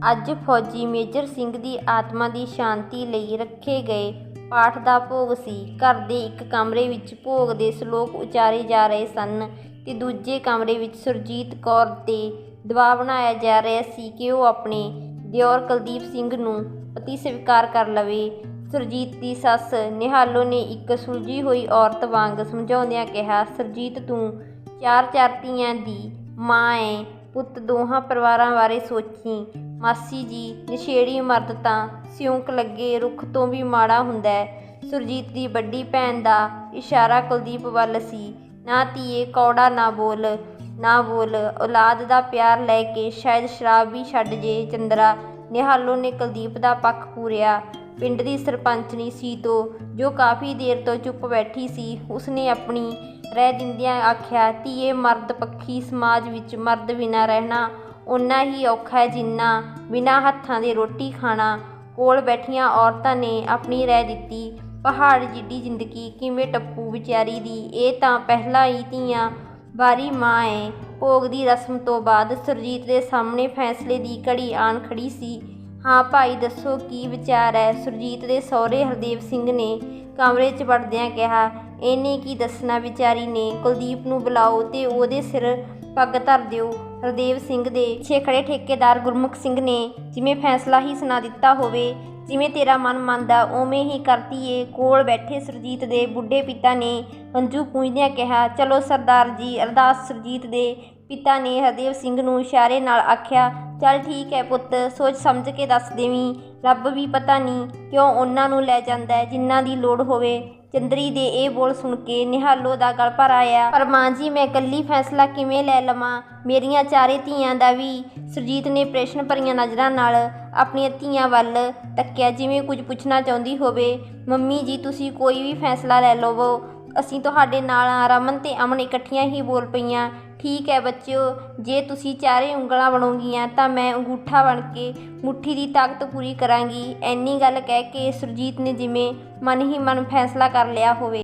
ਅੱਜ ਫੌਜੀ ਮੇਜਰ ਸਿੰਘ ਦੀ ਆਤਮਾ ਦੀ ਸ਼ਾਂਤੀ ਲਈ ਰੱਖੇ ਗਏ ਪਾਠ ਦਾ ਭੋਗ ਸੀ। ਘਰ ਦੇ ਇੱਕ ਕਮਰੇ ਵਿੱਚ ਭੋਗ ਦੇ ਸ਼ਲੋਕ ਉਚਾਰੇ ਜਾ ਰਹੇ ਸਨ ਤੇ ਦੂਜੇ ਕਮਰੇ ਵਿੱਚ ਸੁਰਜੀਤ ਕੌਰ 'ਤੇ ਦਬਾਅ ਬਣਾਇਆ ਜਾ ਰਿਹਾ ਸੀ ਕਿ ਉਹ ਆਪਣੇ ਦਿਓਰ ਕੁਲਦੀਪ ਸਿੰਘ ਨੂੰ ਪਤੀ ਸਵੀਕਾਰ ਕਰ ਲਵੇ। ਸੁਰਜੀਤ ਦੀ ਸੱਸ ਨਿਹਾਲੋ ਨੇ ਇੱਕ ਸੁਲਝੀ ਹੋਈ ਔਰਤ ਵਾਂਗ ਸਮਝਾਉਂਦਿਆਂ ਕਿਹਾ, ਸੁਰਜੀਤ, ਤੂੰ ਚਾਰ ਚਾਰ ਧੀਆਂ ਦੀ ਮਾਂ ਏ। ਪੁੱਤ ਦੋਹਾਂ ਪਰਿਵਾਰਾਂ ਬਾਰੇ ਸੋਚੀ। ਮਾਸੀ ਜੀ, ਨਸ਼ੇੜੀ ਮਰਦ ਤਾਂ ਸਿਉਂਕ ਲੱਗੇ ਰੁੱਖ ਤੋਂ ਵੀ ਮਾੜਾ ਹੁੰਦਾ ਸੁਰਜੀਤ ਦੀ ਵੱਡੀ ਭੈਣ ਦਾ ਇਸ਼ਾਰਾ ਕੁਲਦੀਪ ਵੱਲ ਸੀ। ਨਾ ਧੀਏ, ਕੌੜਾ ਨਾ ਬੋਲ ਨਾ ਬੋਲ। ਔਲਾਦ ਦਾ ਪਿਆਰ ਲੈ ਕੇ ਸ਼ਾਇਦ ਸ਼ਰਾਬ ਵੀ ਛੱਡ ਜੇ ਚੰਦਰਾ। ਨਿਹਾਲੋ ਨੇ ਕੁਲਦੀਪ ਦਾ ਪੱਖ ਪੂਰਿਆ। ਪਿੰਡ ਦੀ ਸਰਪੰਚਣੀ ਸੀਤੋ ਜੋ ਕਾਫੀ ਦੇਰ ਤੋਂ ਚੁੱਪ ਬੈਠੀ ਸੀ, ਉਸਨੇ ਆਪਣੀ ਰਹਿ ਦਿੰਦਿਆਂ ਆਖਿਆ, ਧੀਏ, ਮਰਦ ਪੱਖੀ ਸਮਾਜ ਵਿੱਚ ਮਰਦ ਬਿਨਾਂ ਰਹਿਣਾ ਓਨਾ ਹੀ ਔਖਾ ਹੈ, ਜਿੰਨਾ ਬਿਨਾਂ ਹੱਥਾਂ ਦੇ ਰੋਟੀ ਖਾਣਾ। ਕੋਲ ਬੈਠੀਆਂ ਔਰਤਾਂ ਨੇ ਆਪਣੀ ਰਹਿ ਦਿੱਤੀ। ਪਹਾੜ ਜਿੱਡੀ ਜ਼ਿੰਦਗੀ, ਕਿਵੇਂ ਟੱਪੂ ਵਿਚਾਰੀ ਦੀ। ਇਹ ਤਾਂ ਪਹਿਲਾਂ ਹੀ ਧੀਆਂ ਬਾਰੀ ਮਾਂ ਏ। ਭੋਗ ਦੀ ਰਸਮ ਤੋਂ ਬਾਅਦ ਸੁਰਜੀਤ ਦੇ ਸਾਹਮਣੇ ਫੈਸਲੇ ਦੀ ਘੜੀ ਆਣ ਖੜੀ ਸੀ। ਹਾਂ ਭਾਈ, ਦੱਸੋ ਕੀ ਵਿਚਾਰ ਹੈ? ਸੁਰਜੀਤ ਦੇ ਸਹੁਰੇ ਹਰਦੇਵ ਸਿੰਘ ਨੇ ਕਮਰੇ 'ਚ ਵੜਦਿਆਂ ਕਿਹਾ, ਇਹਨੇ ਕੀ ਦੱਸਣਾ ਵਿਚਾਰੀ ਨੇ? ਕੁਲਦੀਪ ਨੂੰ ਬੁਲਾਓ ਤੇ ਉਹਦੇ ਸਿਰ ਪੱਗ ਧਰ ਦਿਓ। ਹਰਦੇਵ ਸਿੰਘ ਦੇ ਪਿੱਛੇ ਖੜੇ ਠੇਕੇਦਾਰ ਗੁਰਮੁਖ ਸਿੰਘ ਨੇ, ਜਿਵੇਂ ਫੈਸਲਾ ਹੀ ਸੁਣਾ ਦਿੱਤਾ ਹੋਵੇ, ਜਿਵੇਂ ਤੇਰਾ ਮਨ ਮੰਨਦਾ, ਉਵੇਂ ਹੀ ਕਰਤੀ ਏ। ਕੋਲ ਬੈਠੇ ਸੁਰਜੀਤ ਦੇ ਬੁੱਢੇ ਪਿਤਾ ਨੇ ਹੰਝੂ ਪੂੰਝਦਿਆਂ ਕਿਹਾ, ਚਲੋ ਸਰਦਾਰ ਜੀ। ਅਰਦਾਸ ਸੁਰਜੀਤ ਦੇ ਪਿਤਾ ਨੇ ਹਰਦੇਵ ਸਿੰਘ ਨੂੰ ਇਸ਼ਾਰੇ ਨਾਲ ਆਖਿਆ ਚੱਲ ਠੀਕ ਹੈ ਪੁੱਤ, ਸੋਚ ਸਮਝ ਕੇ ਦੱਸ ਦੇਵੀਂ। ਰੱਬ ਵੀ ਪਤਾ ਨਹੀਂ ਕਿਉਂ ਉਹਨਾਂ ਨੂੰ ਲੈ ਜਾਂਦਾ ਹੈ, ਜਿਨ੍ਹਾਂ ਦੀ ਲੋੜ ਹੋਵੇ। ਚੰਦਰੀ ਦੇ ਇਹ ਬੋਲ ਸੁਣ ਕੇ ਨਿਹਾਲੋ ਦਾ ਗਲ ਭਰ ਆਇਆ। ਪਰ ਮਾਂ ਜੀ, ਮੈਂ ਇਕੱਲੀ ਫੈਸਲਾ ਕਿਵੇਂ ਲੈ ਲਵਾਂ? ਮੇਰੀਆਂ ਚਾਰੇ ਧੀਆਂ ਦਾ ਵੀ। ਸੁਰਜੀਤ ਨੇ ਪ੍ਰਸ਼ਨ ਭਰੀਆਂ ਨਜ਼ਰਾਂ ਨਾਲ ਆਪਣੀਆਂ ਧੀਆਂ ਵੱਲ ਤੱਕਿਆ ਜਿਵੇਂ ਕੁਝ ਪੁੱਛਣਾ ਚਾਹੁੰਦੀ ਹੋਵੇ। ਮੰਮੀ ਜੀ, ਤੁਸੀਂ ਕੋਈ ਵੀ ਫੈਸਲਾ ਲੈ ਲਵੋ। ਅਸੀਂ ਤੁਹਾਡੇ ਨਾਲ ਰਮਨ ਤੇ ਅਮਨ ਇਕੱਠੀਆਂ ਹੀ ਬੋਲ ਪਈਆਂ। ਠੀਕ ਹੈ ਬੱਚਿਓ, ਜੇ ਤੁਸੀਂ ਚਾਰੇ ਉਂਗਲਾਂ ਬਣੋਗੀਆਂ ਤਾਂ ਮੈਂ ਅੰਗੂਠਾ ਬਣ ਕੇ ਮੁੱਠੀ ਦੀ ਤਾਕਤ ਪੂਰੀ ਕਰਾਂਗੀ। ਐਨੀ ਗੱਲ ਕਹਿ ਕੇ ਸੁਰਜੀਤ ਨੇ ਜਿਵੇਂ ਮਨ ਹੀ ਮਨ ਫੈਸਲਾ ਕਰ ਲਿਆ ਹੋਵੇ।